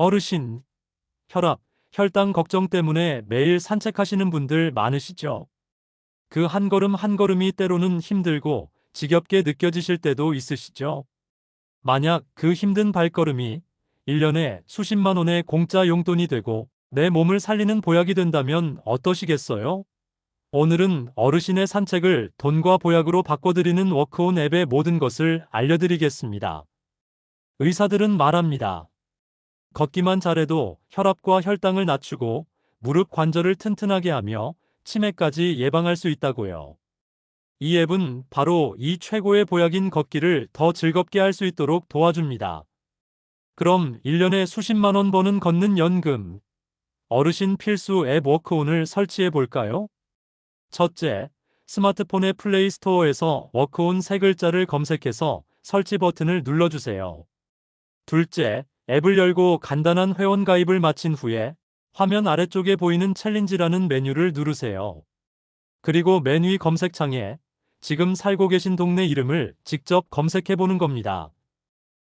어르신, 혈압, 혈당 걱정 때문에 매일 산책하시는 분들 많으시죠? 그 한 걸음 한 걸음이 때로는 힘들고 지겹게 느껴지실 때도 있으시죠? 만약 그 힘든 발걸음이 1년에 수십만 원의 공짜 용돈이 되고 내 몸을 살리는 보약이 된다면 어떠시겠어요? 오늘은 어르신의 산책을 돈과 보약으로 바꿔드리는 워크온 앱의 모든 것을 알려드리겠습니다. 의사들은 말합니다. 걷기만 잘해도 혈압과 혈당을 낮추고 무릎 관절을 튼튼하게 하며 치매까지 예방할 수 있다고요. 이 앱은 바로 이 최고의 보약인 걷기를 더 즐겁게 할 수 있도록 도와줍니다. 그럼 1년에 수십만 원 버는 걷는 연금. 어르신 필수 앱 워크온을 설치해 볼까요? 첫째, 스마트폰의 플레이 스토어에서 워크온 세 글자를 검색해서 설치 버튼을 눌러주세요. 둘째, 앱을 열고 간단한 회원 가입을 마친 후에 화면 아래쪽에 보이는 챌린지라는 메뉴를 누르세요. 그리고 맨 위 검색창에 지금 살고 계신 동네 이름을 직접 검색해 보는 겁니다.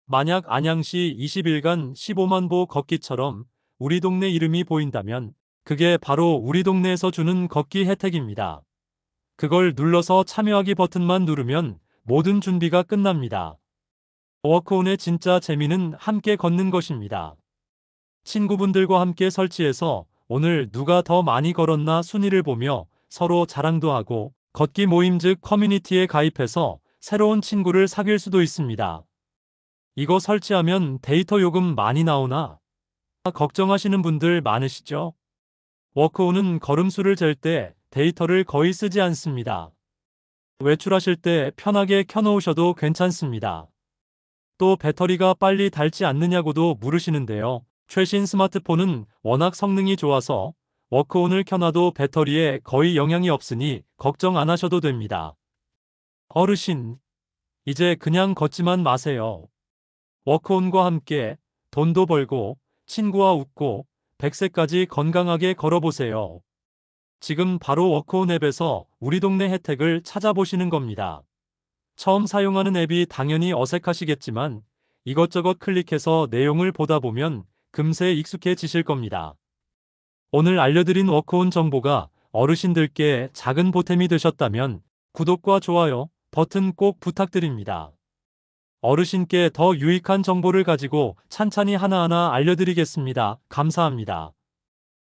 만약 안양시 20일간 15만 보 걷기처럼 우리 동네 이름이 보인다면 그게 바로 우리 동네에서 주는 걷기 혜택입니다. 그걸 눌러서 참여하기 버튼만 누르면 모든 준비가 끝납니다. 워크온의 진짜 재미는 함께 걷는 것입니다. 친구분들과 함께 설치해서 오늘 누가 더 많이 걸었나 순위를 보며 서로 자랑도 하고 걷기 모임 즉 커뮤니티에 가입해서 새로운 친구를 사귈 수도 있습니다. 이거 설치하면 데이터 요금 많이 나오나? 걱정하시는 분들 많으시죠? 워크온은 걸음수를 잴 때 데이터를 거의 쓰지 않습니다. 외출하실 때 편하게 켜놓으셔도 괜찮습니다. 또 배터리가 빨리 닳지 않느냐고도 물으시는데요. 최신 스마트폰은 워낙 성능이 좋아서 워크온을 켜놔도 배터리에 거의 영향이 없으니 걱정 안 하셔도 됩니다. 어르신, 이제 그냥 걷지만 마세요. 워크온과 함께 돈도 벌고 친구와 웃고 100세까지 건강하게 걸어보세요. 지금 바로 워크온 앱에서 우리 동네 혜택을 찾아보시는 겁니다. 처음 사용하는 앱이 당연히 어색하시겠지만 이것저것 클릭해서 내용을 보다 보면 금세 익숙해지실 겁니다. 오늘 알려드린 워크온 정보가 어르신들께 작은 보탬이 되셨다면 구독과 좋아요 버튼 꼭 부탁드립니다. 어르신께 더 유익한 정보를 가지고 찬찬히 하나하나 알려드리겠습니다. 감사합니다.